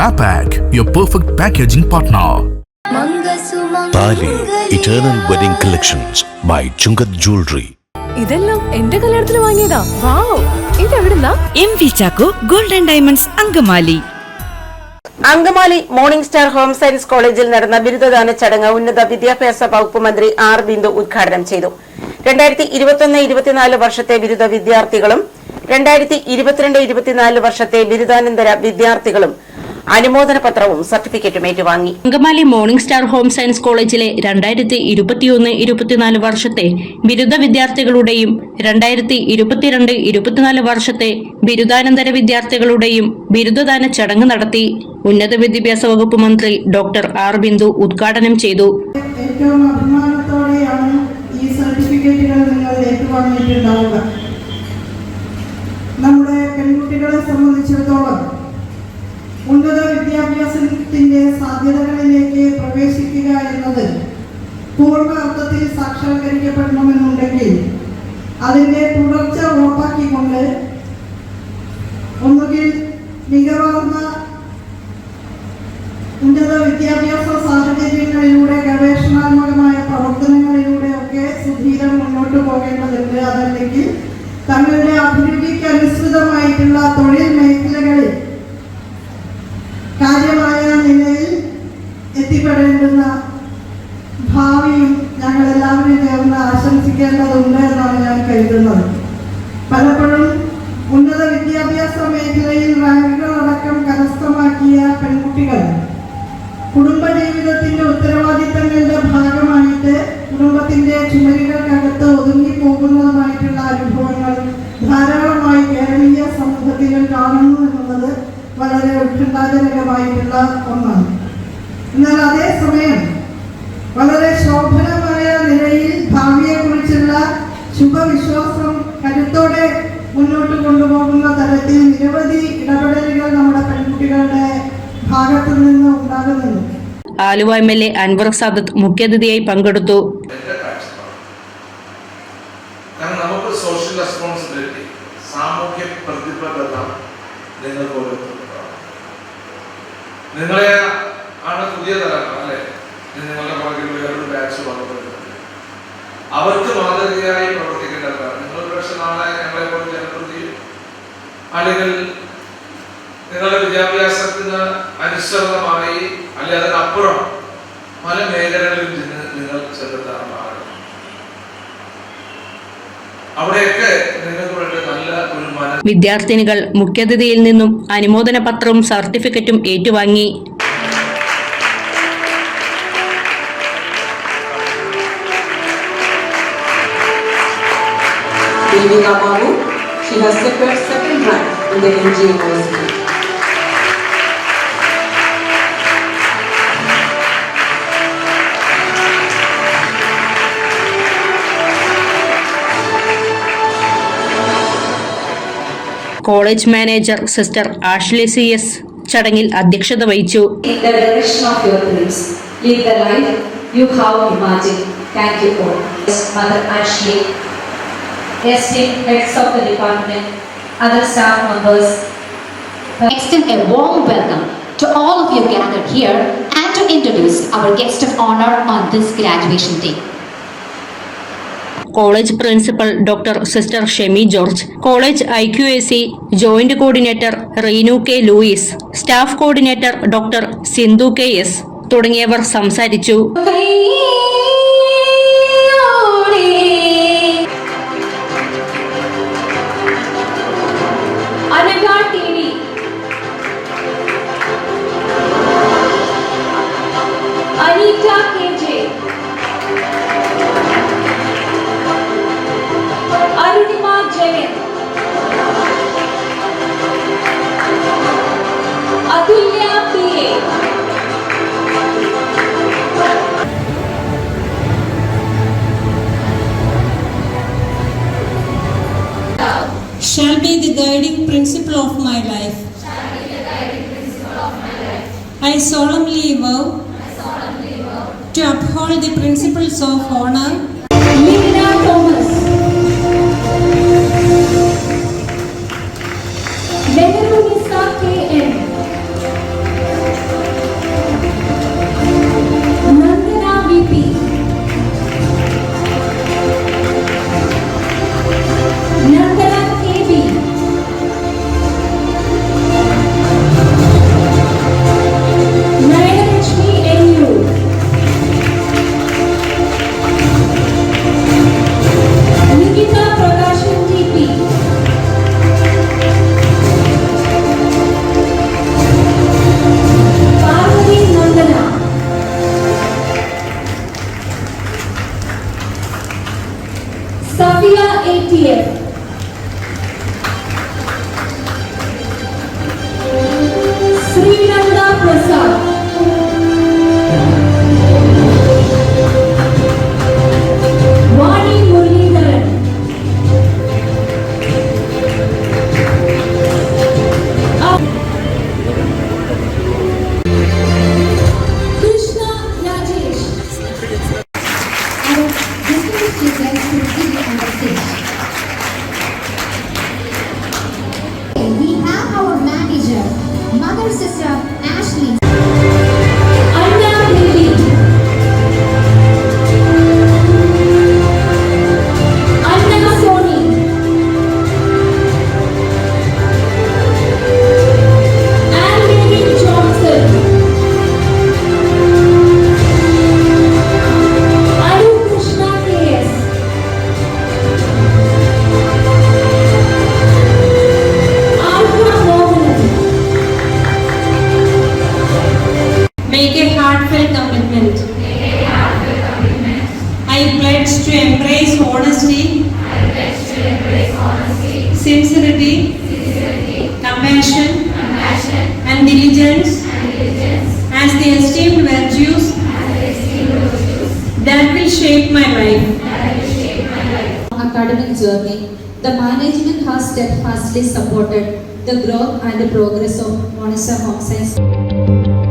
Mapac, your perfect packaging partner. Thali eternal wedding collections by Chungath jewellery ഇതെല്ലാം എന്റെ കല്യാണത്തിന് വാങ്ങിയതാ. Wow. ഇതെവിടുന്നാ M V Chacko golden diamonds Angamaly. Angamaly morning star home science കോളേജിൽ നടന്ന ബിരുദദാന ചടങ്ങ് ഉന്നത വിദ്യാഭ്യാസ വകുപ്പ് മന്ത്രി ആർ ബിന്ദു ഉദ്ഘാടനം ചെയ്തു. രണ്ടായിരത്തി ഇരുപത്തൊന്ന് ഇരുപത്തിനാല് വർഷത്തെ ബിരുദ വിദ്യാർത്ഥികളും രണ്ടായിരത്തി ഇരുപത്തിരണ്ട് ഇരുപത്തിനാല് വർഷത്തെ ബിരുദാനന്തര വിദ്യാർത്ഥികളും അനുമോദന പത്രവും സർട്ടിഫിക്കറ്റും ഏറ്റുവാങ്ങി. Angamaly morning star home science കോളേജിലെ രണ്ടായിരത്തി ഇരുപത്തിയൊന്ന് ഇരുപത്തിനാല് വർഷത്തെ ബിരുദ വിദ്യാർത്ഥികളുടെയും രണ്ടായിരത്തി ഇരുപത്തിരണ്ട് ഇരുപത്തിനാല് വർഷത്തെ ബിരുദാനന്തര വിദ്യാർത്ഥികളുടെയും ബിരുദദാന ചടങ്ങ് നടത്തി ഉന്നത വിദ്യാഭ്യാസ വകുപ്പ് മന്ത്രി ഡോക്ടർ ആർ ബിന്ദു ഉദ്ഘാടനം ചെയ്തു. ഏറ്റവും അഭിമാനത്തോടെയാണ് ഈ സർട്ടിഫിക്കറ്റുകൾ നിങ്ങൾ ഏറ്റുവാങ്ങിയിട്ടുണ്ടാവുക. നമ്മുടെ പെൺകുട്ടികളെ സംബന്ധിച്ചിടത്തോളം ഉന്നത വിദ്യാഭ്യാസത്തിന്റെ സാധ്യതകളിലേക്ക് പ്രവേശിക്കുക എന്നത് പൂർണ അർത്ഥത്തിൽ സാക്ഷാത്കരിക്കപ്പെടണമെന്നുണ്ടെങ്കിൽ അതിന്റെ തുടർച്ച ഉറപ്പാക്കിക്കൊണ്ട് ഒന്നുകിൽ മികവാർന്ന ഉന്നത വിദ്യാഭ്യാസ സാഹചര്യങ്ങളിലൂടെ ഗവേഷണാത്മകമായ പ്രവർത്തനങ്ങളിലൂടെ ഒക്കെ സുധീരം മുന്നോട്ട് പോകേണ്ടതുണ്ട്. അതല്ലെങ്കിൽ തങ്ങളുടെ അഭിരുചിക്ക് അനുസൃതമായിട്ടുള്ള തൊഴിൽ മേഖലകളിൽ ഞങ്ങൾ എല്ലാവരും ചേർന്ന് ആശംസിക്കേണ്ടതുണ്ട് എന്നാണ് ഞാൻ കരുതുന്നത്. പലപ്പോഴും ഉന്നത വിദ്യാഭ്യാസ മേഖലയിൽ റാങ്കുകളടക്കം കരസ്ഥമാക്കിയ പെൺകുട്ടികൾ കുടുംബജീവിതത്തിന്റെ ഉത്തരവാദിത്തങ്ങളുടെ ഭാഗമായിട്ട് കുടുംബത്തിന്റെ ചുമരുകൾക്കകത്ത് ഒതുങ്ങി പോകുന്നതുമായിട്ടുള്ള അനുഭവങ്ങൾ ധാരാളമായി കേരളീയ സമൂഹത്തിൽ കാണുന്നു എന്നുള്ളത് വളരെ ഉത്കണ്ഠാജനകമായിട്ടുള്ള ഒന്നാണ്. എന്നാൽ അതേസമയം നിരവധി ഇടപെടലുകൾ നമ്മുടെ പെൺകുട്ടികളുടെ ഭാഗത്തു നിന്ന് ഉണ്ടാകുന്നുണ്ട്. Aluva M L A Anwar Sadath മുഖ്യാതിഥിയായി പങ്കെടുത്തു. നമുക്ക് സോഷ്യൽ റെസ്പോൺസിബിലിറ്റി സാമൂഹ്യ പ്രതിബദ്ധത നിങ്ങളെ ആണ് പുതിയ തലമുറ അല്ലേ? നിങ്ങളുടെ പുറകിൽ വേറൊരു ബാച്ച് വന്നിട്ടുണ്ട്. അവർക്ക് മാതൃകയായി പ്രവർത്തിക്കേണ്ടതാണ് നിങ്ങൾ പക്ഷെ നാളെ ഞങ്ങളെ പോലെ ജനപ്രതി അല്ലെങ്കിൽ നിങ്ങളുടെ വിദ്യാഭ്യാസത്തിന് അനുസൃതമായി അല്ലെ അതിനപ്പുറം പല മേഖലകളിൽ നിന്ന് നിങ്ങൾ ചെറുതാണ് അവിടെയൊക്കെ നിങ്ങൾക്ക് വേണ്ടി നല്ല ഒരു മന വിദ്യാർത്ഥിനികൾ മുഖ്യാതിഥിയിൽ നിന്നും അനുമോദന പത്രവും സർട്ടിഫിക്കറ്റും ഏറ്റുവാങ്ങി Devika Babu, she has secured second rank in the MG University. College manager sister Ashley C S ചടങ്ങിൽ അധ്യക്ഷത വഹിച്ചു In the direction of your dreams, lead the life you have imagined. Thank you all. Yes, Mother Ashley, esteemed heads of the department, other staff members, extend a warm welcome to all of you gathered here and to introduce our guest of honor on this graduation day. College principal doctor sister Shemi George college I Q A C joint coordinator Reenu K Louis staff coordinator doctor Sindhu K S തുടങ്ങിയവർ സംസാരിച്ചു. Shall be the guiding principle of my life. I solemnly vow to uphold the principles of honor, Safia ATF. Make a heartfelt commitment. I pledge to embrace honesty, sincerity, compassion, and diligence as the esteemed virtues that will shape my life. Academic journey, the management has steadfastly supported the growth and the progress of Monisha Home Science.